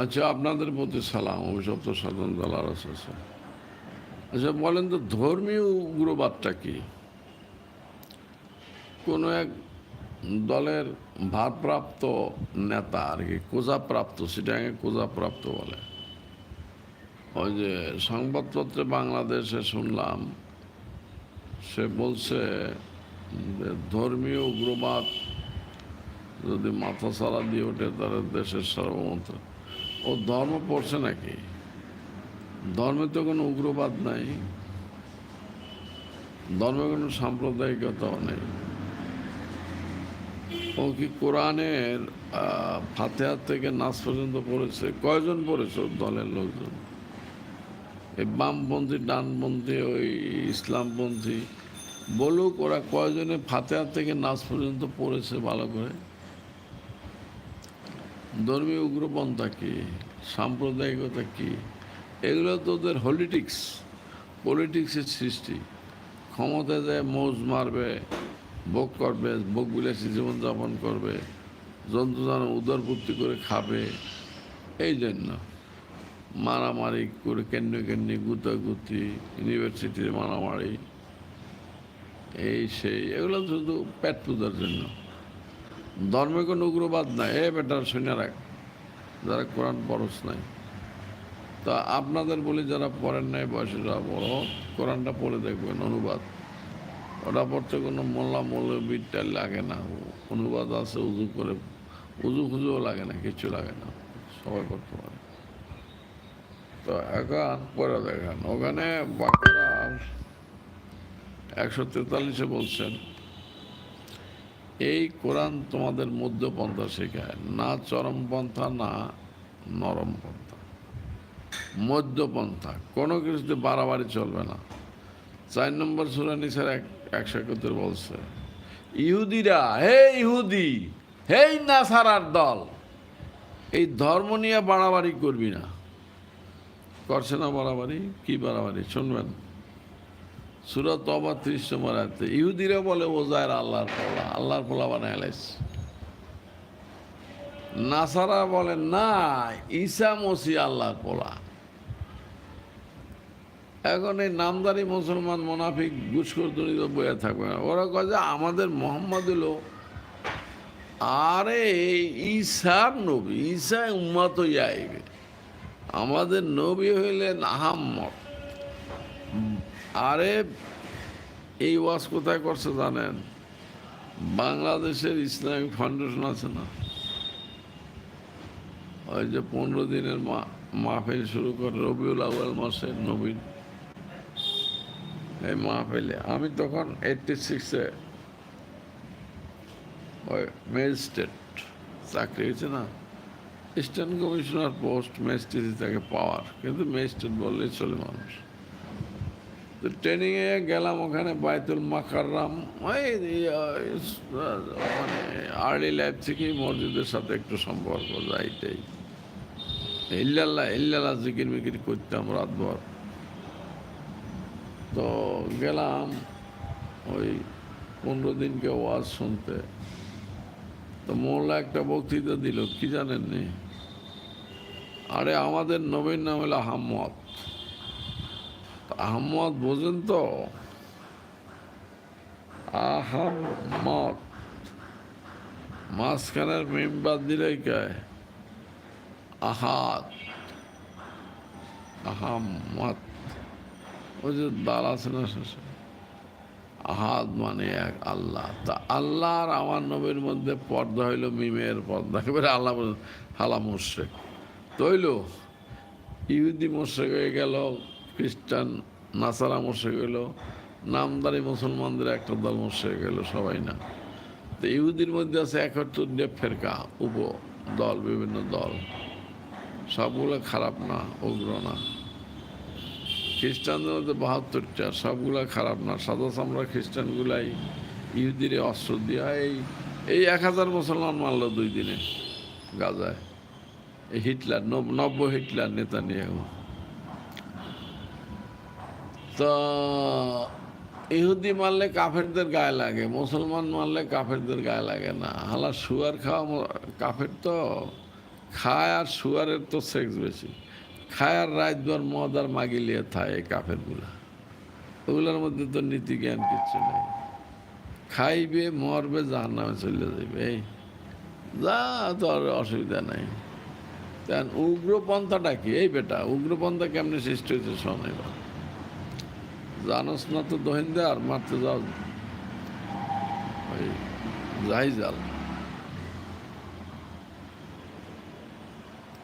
আচ্ছা আপনাদের প্রতি সালাম, অভিশপ্ত সাধন দালার আচ্ছা বলেন তো, ধর্মীয় উগ্রবাদটা কি? কোনো এক দলের ভারপ্রাপ্ত নেতা আর কি কোজাপ্রাপ্ত সেটাকে কোজাপ্রাপ্ত বলে। ওই যে সংবাদপত্রে বাংলাদেশে শুনলাম, সে বলছে যে ধর্মীয় উগ্রবাদ যদি মাথা সারা দিয়ে ওঠে, তাহলে দেশের সার্বভৌমত্ব। ও ধর্ম পড়ছে নাকি? ধর্মে তো কোনো উগ্রবাদ নাই। ধর্মে কোনো সাম্প্রদায়িকতাও নেই। ও কি কোরআনের ফাতেহার থেকে নাচ পর্যন্ত পড়েছে? কয়জন পড়েছে দলের লোকজন? এই বামপন্থী, ডানপন্থী, ওই ইসলামপন্থী, বলুক ওরা কয়জনে ফাতেহার থেকে নাচ পর্যন্ত পড়েছে ভালো করে? ধর্মীয় উগ্রপন্থা কি? সাম্প্রদায়িকতা কি? এগুলো তো ওদের হলিটিক্স, পলিটিক্সের সৃষ্টি। ক্ষমতায় যায়, মৌজ মারবে, ভোগ করবে ভোগ বিলাসী জীবনযাপন করবে জানো উদরপূর্তি করে খাবে। এই জন্য মারামারি করে কেন্দ্র কেন্দ্রে গুতাগুতি ইউনিভার্সিটির মারামারি, এই সেই, এগুলো শুধু পেট পূজার জন্য। ধর্মে কোনো উগ্রবাদ নাই। এ বেটার শুনে রাখ, যারা কোরআন পরশ নাই। তা আপনাদের বলি যারা পড়েন নাই, বয়সীরা বড়, কোরআনটা পড়ে দেখবেন, অনুবাদ। ওটা পড়তে কোনো মোল্লা মৌলবিদটা লাগে না। অনুবাদ আছে, উজু করে, উজু খুজুও লাগে না, কিচ্ছু লাগে না। সবাই করতে পারে। তো এখন পরে দেখেন। ওখানে বাকিরা একশো তেতাল্লিশে বলছেন এই কোরআন তোমাদের মধ্যপন্থা শেখায়, না চরমপন্থা না নরম পন্থা। মধ্যপন্থা কোনো কিছুতে বাড়াবাড়ি চলবে না। চার নম্বর সুরা নিসার এক, একশো একাত্তর বলছে, ইহুদিরা, হে ইহুদি হেই নাসারার দল, এই ধর্ম নিয়ে বাড়াবাড়ি করবি না। করছে না বাড়াবাড়ি? কী বাড়াবাড়ি? শুনবেন। সুরত অবা ত্রিশ নম্বর আয়তে, ইহুদিরা বলে ওজায়ের আল্লাহর পোলা আল্লাহর পোলা বানায় লাইছে। নাসারা বলে, না, ঈসা মসি আল্লাহর পোলা এখন এই নামদারি মুসলমান মোনাফিক ঘুষখোর দুর্নীতি বয়ে থাকবে না। ওরা কয় যে, আমাদের মোহাম্মদ হলো আরে ঈশার নবী ঈশা উম্মত আমাদের নবী হইলেন আহাম্মদ। আরে, এই ওয়াজ কোথায় করছে জানেন? বাংলাদেশের ইসলামিক ফাউন্ডেশন আছে না? ওই যে পনেরো দিনের মাহফিল শুরু করে রবিউল আউয়াল মাসে নবীন। এই মাহফিলে, আমি তখন এইটটি সিক্সে ওই ম্যাজিস্ট্রেট চাকরি হয়েছে না? ইস্টার্ন কমিশনার পোস্ট ম্যাজিস্ট্রেট তাকে পাওয়ার, কিন্তু ম্যাজিস্ট্রেট বললেই চলে মানুষ। তো ট্রেনিংয়ে গেলাম ওখানে বাইতুল মাকাররাম। ওই মানে আর্লি লাইফ থেকেই মসজিদের সাথে একটু সম্পর্ক যাইটাই ইল্লাল্লাহ ইল্লাল্লাহ জিকির মিকির করতাম রাতভর। তো গেলাম ওই পনেরো দিনকে ওয়াজ শুনতে। তো মোল্লা একটা বক্তৃতা দিল, কি জানেননি? আরে, আমাদের নবীন নাম হলো আহম্মদ তা আহম্মদ বোঝেন তো? আহম্মদ মাঝখানের মেম্বার দিলেই কে? আহাদ। আহম্মদ ওই যে দাল আছে না শেষে? আহাদ মানে এক, আল্লাহ। তা আল্লাহ আর আমার নবীর মধ্যে পর্দা হইল মিমের পর্দা। একেবারে আল্লাহ হালা মোশেক তৈল ইহুদি মোশেক হয়ে গেল খ্রিস্টান, নাসারা মোশেক হইল নামদারি মুসলমানদের একটা দল মোশেক গেল সবাই না। তো ইহুদির মধ্যে আছে একাত্তর ফেরকা উপ দল বিভিন্ন দল। সবগুলো খারাপ না, উগ্র না। খ্রিস্টানদের মধ্যে বাহাত্তরটা সবগুলা খারাপ না। সাদা চামড়া খ্রিস্টানগুলাই ইহুদিরে অস্ত্র দিয়া এই এই এক হাজার মুসলমান মারল দুই দিনে গাজায়। এই হিটলার, নব- নব্য হিটলার নেতা নিয়ে তো, ইহুদি মারলে কাফেরদের গায়ে লাগে, মুসলমান মারলে কাফেরদের গায়ে লাগে না। হালা শুয়ার খাওয়া কাফের তো খায় আর শুয়ারের তো সেক্স বেশি। খায় আর রাতবার মদ আর মাগিলিয়ে থায় এই কাফেরগুলা। ওগুলোর মধ্যে তো নীতি জ্ঞান কিচ্ছু নেই। খাইবে, মরবে যার নামে চলে যাবে এই যা তো আর অসুবিধা নাই। উগ্রপন্থাটা কি? এই বেটা, উগ্রপন্থা কেমনি সৃষ্টি হয়েছে শোনাই বা জানোস না তো দহিন্দা, আর মারতে যাও। ওই যাই জাল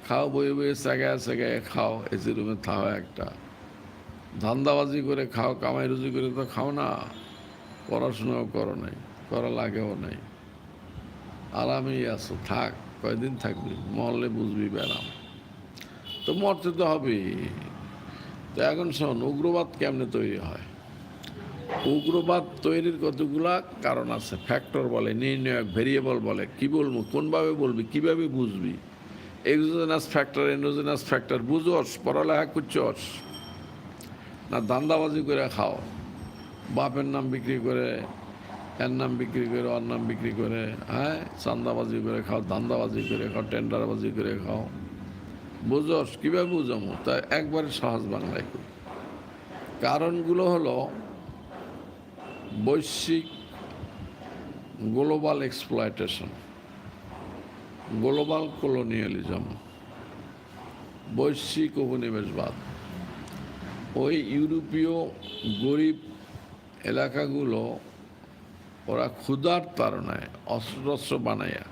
খাও বই বই সেগায় সেগায় খাও, এসি রুমে থাও একটা। ধান্দাবাজি করে খাও, কামাই রুজি করে তো খাও না। পড়াশোনাও করো নাই, করা লাগেও নাই। আরামেই আছো, থাক, কয়দিন থাকবি? মরলে বুঝবি ব্যারাম। তো মরতে তো হবেই। তো এখন শোন, উগ্রবাদ কেমনে তৈরি হয়? উগ্রবাদ তৈরির কতগুলা কারণ আছে? ফ্যাক্টর বলে নির্ণয়ক ভেরিয়েবল বলে। কি বলব, কোনভাবে বলবি, কীভাবে বুঝবি? এক্সোজেনাস ফ্যাক্টর এন্ডোজেনাস ফ্যাক্টর বুঝোস পড়ালেখা করছস না, দান্দাবাজি করে খাও। বাপের নাম বিক্রি করে, এর নাম বিক্রি করে, ওর নাম বিক্রি করে হ্যাঁ? চান্দাবাজি করে খাও ধান্দাবাজি করে খাও টেন্ডারবাজি করে খাও। বুঝোস, কীভাবে বুঝামো? তা একবারে সহজ বাংলায় করি কারণগুলো হলো, বৈশ্বিক গ্লোবাল এক্সপ্লয়টেশন, গ্লোবাল কলোনিয়ালিজম, বৈশ্বিক উপনিবেশবাদ। ওই ইউরোপীয় গরিব এলাকাগুলো, ওরা ক্ষুধার তাড়নায় অস্ত্রশস্ত্র বানাইয়া,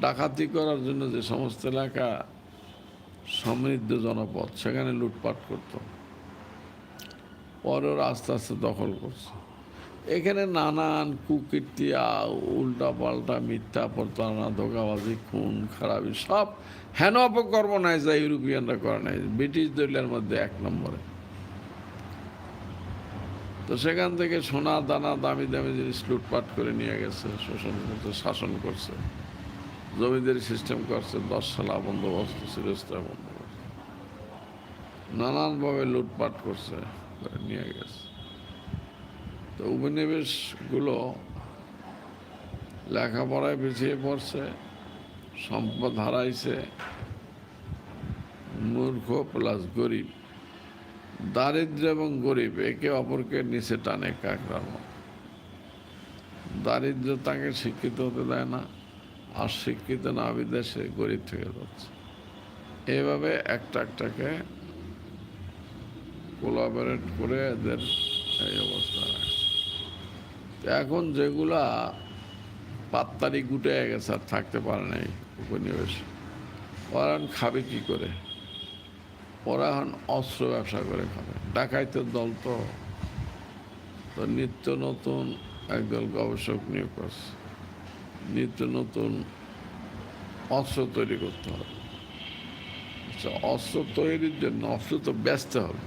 ডাকাতি করার জন্য যে সমস্ত এলাকা সমৃদ্ধ জনপদ সেখানে লুটপাট করত। পরে ওরা আস্তে আস্তে দখল করছে। এখানে নানান কুকীর্তি উল্টা পাল্টা মিথ্যা প্রতারণা, ধোকাবাজি, খুন, খারাপি সব হেন অপকর্ম নাই যা ইউরোপিয়ানরা করে নাই। ব্রিটিশ দলের মধ্যে এক নম্বরে। তো সেখান থেকে সোনা, দানা, দামি দামি জিনিস লুটপাট করে নিয়ে গেছে, শোষণ করছে, শাসন করছে। জমিদারি সিস্টেম করছে, দশ সালা বন্দোবস্ত সিরস্তা বন্দোবস্ত নানানভাবে লুটপাট করছে নিয়ে গেছে। তো উপনিবেশগুলো লেখাপড়ায় পিছিয়ে পড়ছে, সম্পদ হারাইছে, মূর্খ প্লাস গরিব, দারিদ্র এবং গরিব, একে অপরকে নিচে টানে কাকড়ার মতো দারিদ্র তাকে শিক্ষিত হতে দেয় না। আর শিক্ষিত না বিদেশে গরিব থেকে যাচ্ছে। এভাবে একটা একটাকে কোলাবোরেট করে এদের এই অবস্থা রাখছে। এখন যেগুলা পাত্তারি গুটে গেছে, আর থাকতে পারে নাই উপনিবেশ। ওরা খাবে কি করে? ওরা এখন অস্ত্র ব্যবসা করে খাবে। ডাকাইতের দল তো। তো নিত্য নতুন একদল গবেষক নিয়োগ করছে। নিত্য নতুন অস্ত্র তৈরি করতে হবে। আচ্ছা অস্ত্র তৈরির জন্য, অস্ত্র তো ব্যস্ত হবে।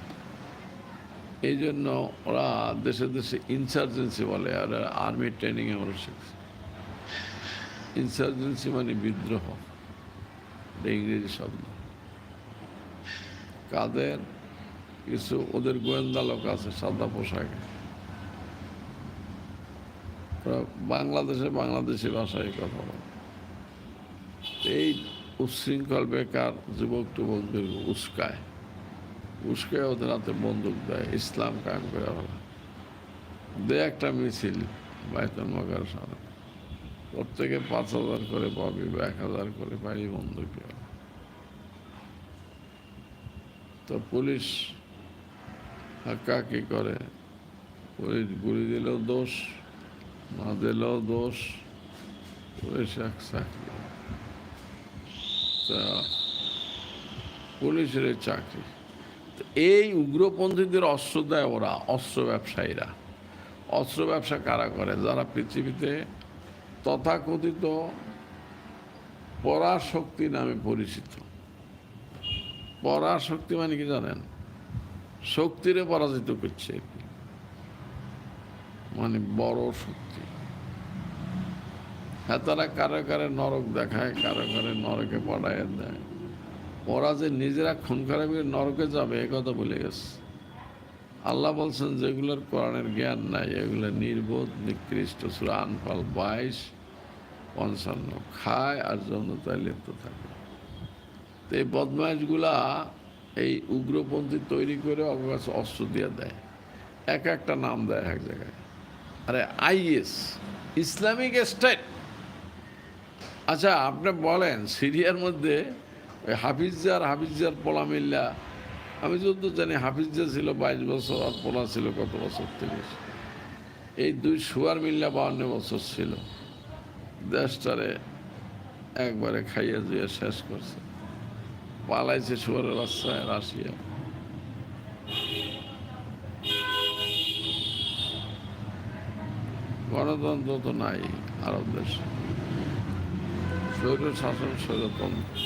এই জন্য ওরা দেশে দেশে ইনসার্জেন্সি বলে, আর আর্মি ট্রেনিং আমরা শিখছি ইনসার্জেন্সি মানে বিদ্রোহ ইংরেজি শব্দ। কাদের? কিছু ওদের গোয়েন্দা লোক আছে, সাদা পোশাকে। ওরা বাংলাদেশে বাংলাদেশি ভাষায় কথা বলে এই উচ্ছৃঙ্খল বেকার যুবক টুবকদের উস্কায়। উস্কায় ওদের হাতে বন্দুক দেয়, ইসলাম কায়েম করে ওরা দে একটা মিছিল বাইতুল মকার সামনে। প্রত্যেকে পাঁচ হাজার করে পাবি বা এক হাজার করে পাবি বন্দুক তো পুলিশ হাক্কা কি করে, পুলিশ গুলি দিলেও দোষ। চাকরি তা পুলিশের চাকরি এই উগ্রপন্থীদের অস্ত্র দেয় ওরা, অস্ত্র ব্যবসায়ীরা। অস্ত্র ব্যবসা কারা করে? যারা পৃথিবীতে তথাকথিত পরাশক্তি নামে পরিচিত। পরাশক্তি মানে কি জানেন? শক্তিরে পরাজিত করছে। মানে বড় শক্তি। হ্যাঁ তারা কারও কারে নরক দেখায়, কারও কারে নরকে পড়ায় দেয়। ওরা যে নিজেরা খুন খারাপি নরকে যাবে, এ কথা বলে গেছে। আল্লাহ বলছেন, যেগুলোর কোরআনের জ্ঞান নাই, এগুলো নির্বোধ, নিকৃষ্ট। সুরা আনফাল বাইশ, পঞ্চান্ন। খায় আর যৌনতায় লিপ্ত থাকে। তো এই বদমাইশগুলা এই উগ্রপন্থী তৈরি করে কাছে অস্ত্র দিয়ে দেয়। এক একটা নাম দেয় এক জায়গায়। আরে আইএস, ইসলামিক স্টেট। আচ্ছা আপনি বলেন, সিরিয়ার মধ্যে ওই হাফিজার হাফিজার পোলা মিল্লা আমি যত জানি হাফিজা ছিল বাইশ বছর আর পোলা ছিল কত বছর? তিরিশ। এই দুই সুয়ার মিল্লা বাউন্ন বছর ছিল। দেশটারে একবারে খাইয়ে দিয়ে শেষ করছে। পালাইছে সুয়ারের রাস্তায় রাশিয়া। গণতন্ত্র তো নাই আরব দেশে। শাসন স্বৈরতন্ত্র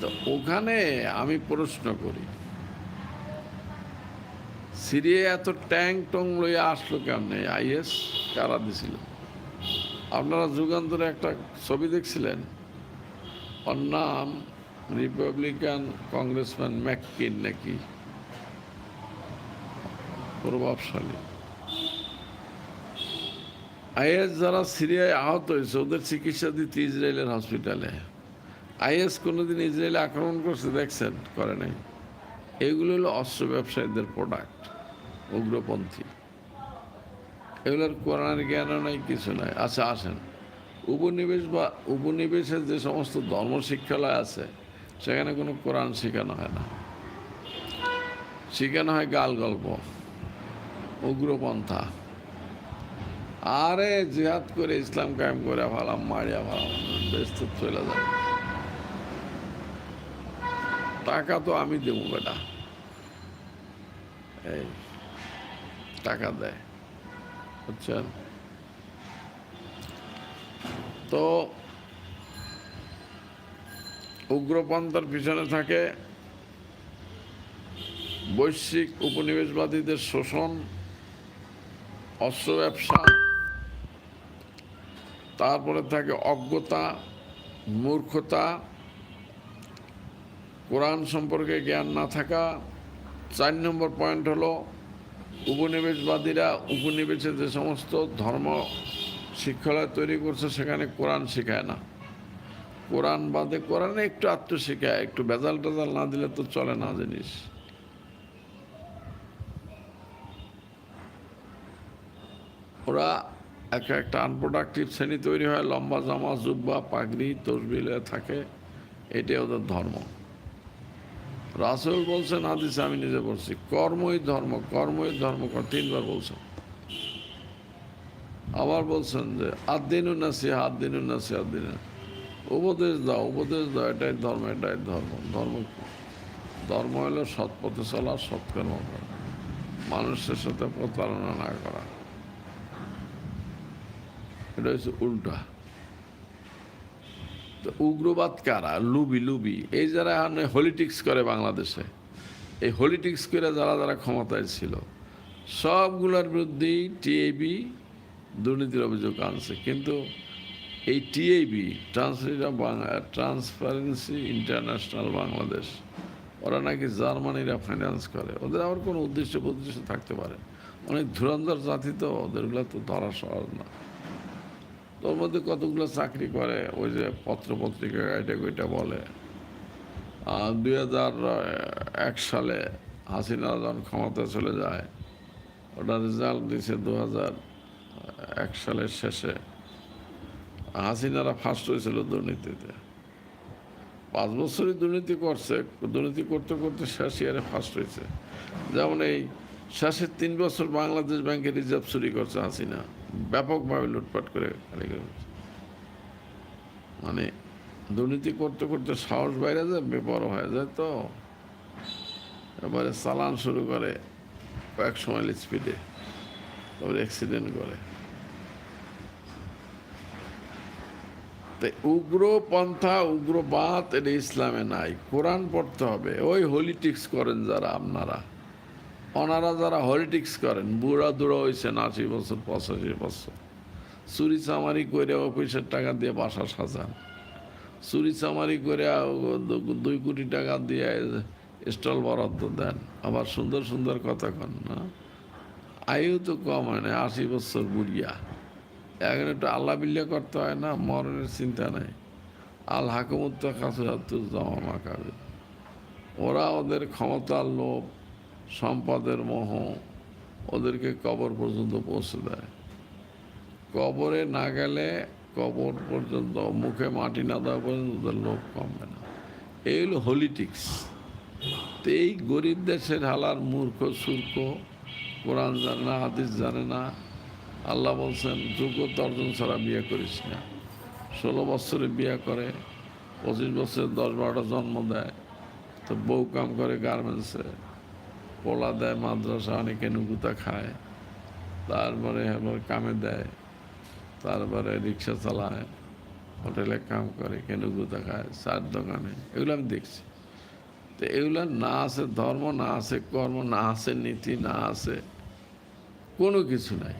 তো ওখানে আমি প্রশ্ন করি সিরিয়া এত ট্যাঙ্ক টং লইয়া আসলো কেমনে? আইএস কারা দিছিল? আপনারা যুগান্তরে একটা ছবি দেখছিলেন? ওর নাম রিপাবলিকান কংগ্রেসম্যান ম্যাককিন নাকি? প্রভাবশালী। আইএস যারা সিরিয়ায় আহত হয়েছে, ওদের চিকিৎসা দিতে ইসরায়েলের হসপিটালে। আইএস কোনোদিন ইসরায়েলে আক্রমণ করছে, দেখছেন? করে নাই। এগুলো হলো অস্ত্র ব্যবসায়ীদের প্রোডাক্ট উগ্রপন্থী। এগুলোর কোরআনের জ্ঞানও নাই, কিছু নাই। আচ্ছা আসেন। উপনিবেশ বা উপনিবেশের যে সমস্ত ধর্ম শিক্ষালয় আছে, সেখানে কোনো কোরআন শেখানো হয় না। শেখানো হয় গাল গল্প, উগ্রপন্থা। আরে জেহাদ করে ইসলাম কায়েম করে ভালাম মারিয়া ভালাম বেশ তো চলে যাবে টাকা তো আমি দেবো বেটা। এই, টাকা দেয়, বুঝছেন? তো উগ্রপন্থার পিছনে থাকে বৈশ্বিক উপনিবেশবাদীদের শোষণ, অস্ত্র ব্যবসা তারপরে থাকে অজ্ঞতা, মূর্খতা, কোরআন সম্পর্কে জ্ঞান না থাকা। চার নম্বর পয়েন্ট হলো, উপনিবেশবাদীরা উপনিবেশে যে সমস্ত ধর্ম শিক্ষালয় তৈরি করছে, সেখানে কোরআন শেখায় না। কোরআন বাদে কোরআনে একটু আত্মশিখায় একটু ভেজাল টেজাল না দিলে তো চলে না জিনিস। ওরা একটা একটা আনপ্রোডাক্টিভ শ্রেণি তৈরি হয়, লম্বা জামা, জুব্বা, পাগড়ি তসবিলে থাকে। এটাই ওদের ধর্ম। রাসুল বলছেন, হাদিসে আমি নিজে বলছি কর্মই ধর্ম কর্মই ধর্ম কর, তিনবার বলছেন। আবার বলছেন যে, আদিন উন্নাসি হাত দিন উন্নাসি আদিন উপদেশ দাও উপদেশ দাও, এটাই ধর্ম এটাই ধর্ম। ধর্ম ধর্ম হলো সৎ পথে চলা সৎকর্ম করা মানুষের সাথে প্রতারণা না করা। এটা হচ্ছে উল্টা। তো উগ্রবাদ কারা? লুবি লুবি। এই যারা হলিটিক্স করে বাংলাদেশে, এই হলিটিক্স করে যারা যারা ক্ষমতায় ছিল, সবগুলোর বিরুদ্ধেই টিএবি দুর্নীতির অভিযোগ আনছে। কিন্তু এই টিএবি ট্রান্সপারেন্সি ইন্টারন্যাশনাল বাংলাদেশ ওরা নাকি জার্মানিরা ফাইন্যান্স করে। ওদের আবার কোনো উদ্দেশ্য উদ্দেশ্য থাকতে পারে। অনেক ধুরন্ধর জাতি তো, ওদেরগুলো তো ধরা সহজ না। তোর মধ্যে কতগুলো চাকরি করে? ওই যে পত্র পত্রিকা এটা ওইটা বলে। দুই হাজার এক সালে হাসিনা যখন ক্ষমতা চলে যায়, ওটা রেজাল্ট দিয়েছে দু হাজার এক সালের শেষে। হাসিনারা ফার্স্ট হয়েছিল দুর্নীতিতে। পাঁচ বছরই দুর্নীতি করছে, দুর্নীতি করতে করতে শেষ ইয়ারে ফার্স্ট হয়েছে। যেমন এই শেষের তিন বছর বাংলাদেশ ব্যাংকের রিজার্ভ চুরি করছে হাসিনা। ব্যাপকভাবে লুটপাট করে খালি করেছে মানে দুর্নীতি করতে করতে সাহস বাইরে যায়, বেপর হয়ে যায় তো। এবারে চালান শুরু করে কয়েক সময় স্পিডে তারপরে অ্যাক্সিডেন্ট করে। তো উগ্রপন্থা, উগ্রবাদ এটা ইসলামে নাই, কোরআন পড়তে হবে। ওই হলিটিক্স করেন যারা আপনারা। ওনারা যারা হলিটিক্স করেন, বুড়া দুড়া হয়েছেন আশি বছর, পঁচাশি বছর। চুরি চামারি করে অফিসের টাকা দিয়ে বাসা সাজান। চুরি চামারি করে দুই কোটি টাকা দিয়ে স্টল বরাদ্দ দেন। আবার সুন্দর সুন্দর কথা কন, না? আয়ু তো কম হয় না, আশি বছর বুড়িয়া। এখন একটু আল্লাহ বিল্লা করতে হয় না, মরণের চিন্তা নাই। আল হাকুমুত্তা কাসুরাতুজ্জামা কাবে ওরা ওদের ক্ষমতার লোভ। সম্পদের মোহ ওদেরকে কবর পর্যন্ত পৌঁছে দেয়। কবরে না গেলে কবর পর্যন্ত, মুখে মাটি না দেওয়া পর্যন্ত ওদের লোভ কমবে না। এই হলো হলিটিক্স। তো এই গরিব দেশের হালার মূর্খ, সূর্খ, কোরআন জানে না, হাদিস জানে না। আল্লাহ বলছেন যোগ্যতা অর্জন ছাড়া বিয়ে করিস না। ষোলো বছরে বিয়ে করে, পঁচিশ বছরে দশ বারোটা জন্ম দেয়। তো বউ কাম করে গার্মেন্টসে। পোলা দেয় মাদ্রাসা অনেকে নুকুতা খায়। তারপরে আবার কামে দেয়। তারপরে রিক্সা চালায়। হোটেলে কাম করে কেনুকুতা খায়, চার দোকানে। এগুলো আমি দেখছি। তো এগুলো না আছে ধর্ম, না আছে কর্ম, না আছে নীতি, না আছে কোনো কিছু নাই।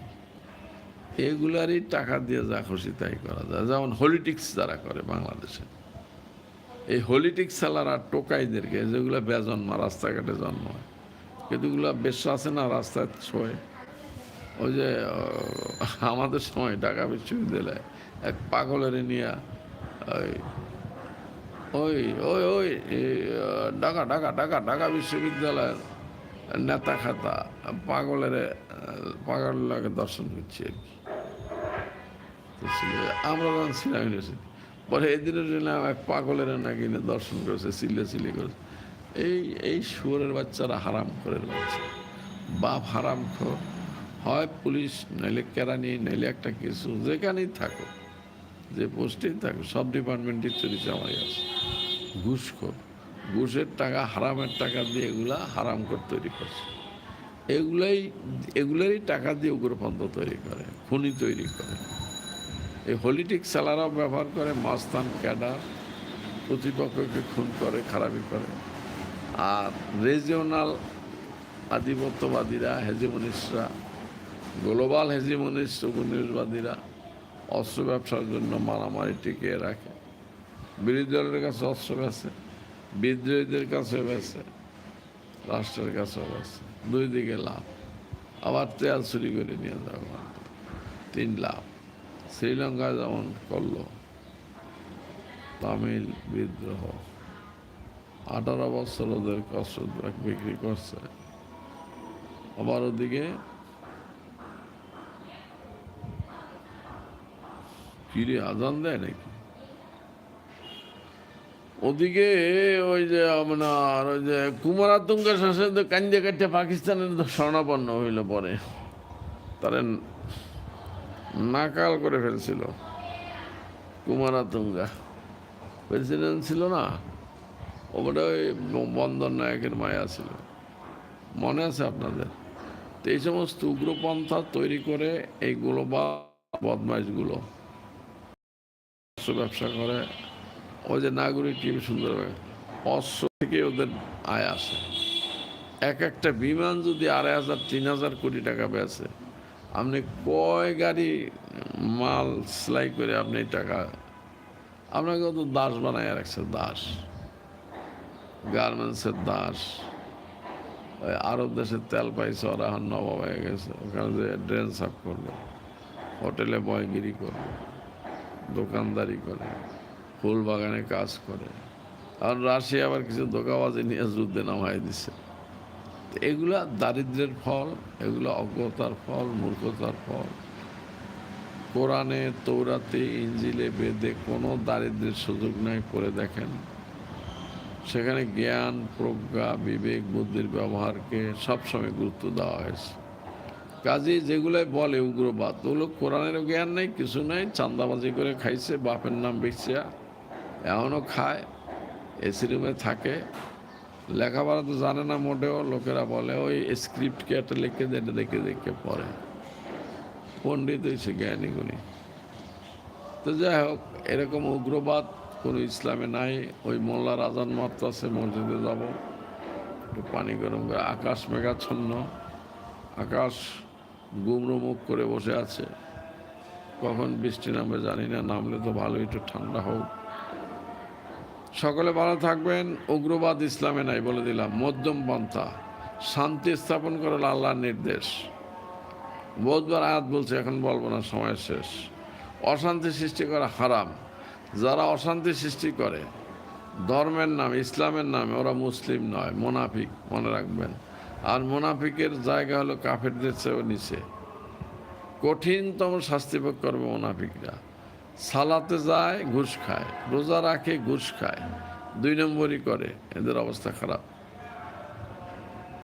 এগুলারই টাকা দিয়ে যা খুশি তাই করা যায়। যেমন হলিটিক্স যারা করে বাংলাদেশে। এই হলিটিক্স সালার টোকাইদেরকে, যেগুলো বেজন্মা রাস্তাঘাটে জন্ম হয়। কিন্তু এগুলো বেশ আছে না রাস্তায় ছোঁয়। ওই যে আমাদের সময় ঢাকা বিশ্ববিদ্যালয়ে এক পাগলের নিয়ে, ওই ওই ওই ওই ঢাকা ঢাকা ঢাকা ঢাকা বিশ্ববিদ্যালয়ের নেতা খাতা পাগলের পাগলের দর্শন করছি আর কি। আমরা যখন ছিলাম ইউনিভার্সিটি, পরে এদিনের জন্য এক পাগলের নাকি দর্শন করেছে, সিলে সিলে করেছে। এই এই শুয়োরের বাচ্চারা হারাম করে বাচ্চা বাপ হারাম খোর। হয় পুলিশ, নাইলে কেরানি, নাইলে একটা কিছু, যেখানেই থাকো যে পোস্টেই থাকো সব ডিপার্টমেন্টই চুরি চামাই আছে। ঘুষখোর ঘুষের টাকা, হারামের টাকা দিয়ে এগুলা হারাম করে তৈরি করছে। এগুলাই, এগুলারই টাকা দিয়ে উগ্রপন্থ তৈরি করে, খুনি তৈরি করে। এই হলিটিক সেলারাও ব্যবহার করে, মাস্তান ক্যাডার, প্রতিপক্ষকে খুন করে খারাপি করে। আর রিজিওনাল আধিপত্যবাদীরা হেজিমনিস্টরা গ্লোবাল হেজিমনিস্ট উপনিবেশবাদীরা অস্ত্র ব্যবসার জন্য মারামারি টিকিয়ে রাখে। বিরোধী দলের কাছে অস্ত্র বেছে বিদ্রোহীদের কাছে বেছে রাষ্ট্রের কাছেও বেছে দুই দিকে লাভ। আবার তেল চুরি করে নিয়ে যাওয়া তিন লাভ। শ্রীলঙ্কায় যেমন করল, তামিল বিদ্রোহ। আঠারো বছর ওদের কষ্ট বিক্রি করছে। আবার ওদিকে কিরে আজান দেয় নাকি? ওদিকে ওই যে আপনার ওই যে কুমারাতঙ্গের শাসন তো কান্দে কাটতে পাকিস্তানের স্বর্ণাপন্ন হইল পরে। তারা নাকাল করে ফেলছিল। কুমারাতুঙ্গা প্রেসিডেন্ট ছিল না? ওটা ওই বন্দর নায়কের মায়া ছিল। মনে আছে আপনাদের? তো এই সমস্ত উগ্রপন্থা তৈরি করে এইগুলো বা বদমাইশগুলো অস্ত্র ব্যবসা করে। ওই যে নাগরিক টিম সুন্দরভাবে অস্ত্র থেকে ওদের আয় আসে। এক একটা বিমান যদি আড়াই হাজার, তিন হাজার কোটি টাকা বেছে আপনি কয় গাড়ি মাল সেলাই করে আপনি টাকা, আপনাকে তো দাস বানায় রাখছে, দাস। গার্মেন্টসের দাস। ওই আরব দেশের তেল পাইছে, ওরা এখন নবাব হয়ে গেছে। ওখানে যে ড্রেন সাফ করবে, হোটেলে বয়গিরি করবে, দোকানদারি করে, ফুল বাগানে কাজ করে। আর রাশিয়া আবার কিছু দোকাবাজি নিয়ে যুদ্ধে নামাই দিছে। এগুলা দারিদ্রের ফল, এগুলো অজ্ঞতার ফল, মূর্খতার ফল। কোরআনে, তৌরাতে, ইঞ্জিলে, বেদে কোনো দারিদ্রের সুযোগ নাই করে দেখেন। সেখানে জ্ঞান, প্রজ্ঞা, বিবেক, বুদ্ধির ব্যবহারকে সবসময় গুরুত্ব দেওয়া হয়েছে। কাজে যেগুলাই বলে উগ্রবাদ, ওগুলো কোরআনেরও জ্ঞান নেই, কিছু নেই, চান্দাবাজি করে খাইছে, বাপের নাম বেচিয়া এমনও খায়, এসি রুমে থাকে। লেখাপড়া তো জানে না মোটেও, লোকেরা বলে ওই স্ক্রিপ্টকে একটা লিখে দেখে দেখে দেখে পড়ে। পণ্ডিত হয়েছে জ্ঞানী গুণী। তো যাই হোক, এরকম উগ্রবাদ কোনো ইসলামে নাই, ওই মোল্লার আজান মারতেছে মসজিদে যাব। একটু পানি গরম করে, আকাশ মেঘাচ্ছন্ন। আকাশ গুমরো মুখ করে বসে আছে। কখন বৃষ্টি নামবে জানি না, নামলে তো ভালো একটু ঠান্ডা হোক। সকলে ভালো থাকবেন, উগ্রবাদ ইসলামে নাই বলে দিলাম। মধ্যম পন্থা, শান্তি স্থাপন করা আল্লাহর নির্দেশ। বহুতবার আয়াত বলছে, এখন বলব না, সময় শেষ। অশান্তি সৃষ্টি করা হারাম। যারা অশান্তি সৃষ্টি করে, ধর্মের নাম, ইসলামের নামে, ওরা মুসলিম নয়, মোনাফিক, মনে রাখবেন। আর মোনাফিকের জায়গা হলো কাফেরদের চেয়েও নিচে। কঠিনতম শাস্তি ভোগ করবে মোনাফিকরা। সালাতে যায়, ঘুষ খায়। রোজা রাখে, ঘুষ খায়। দুই নম্বরই করে, এদের অবস্থা খারাপ।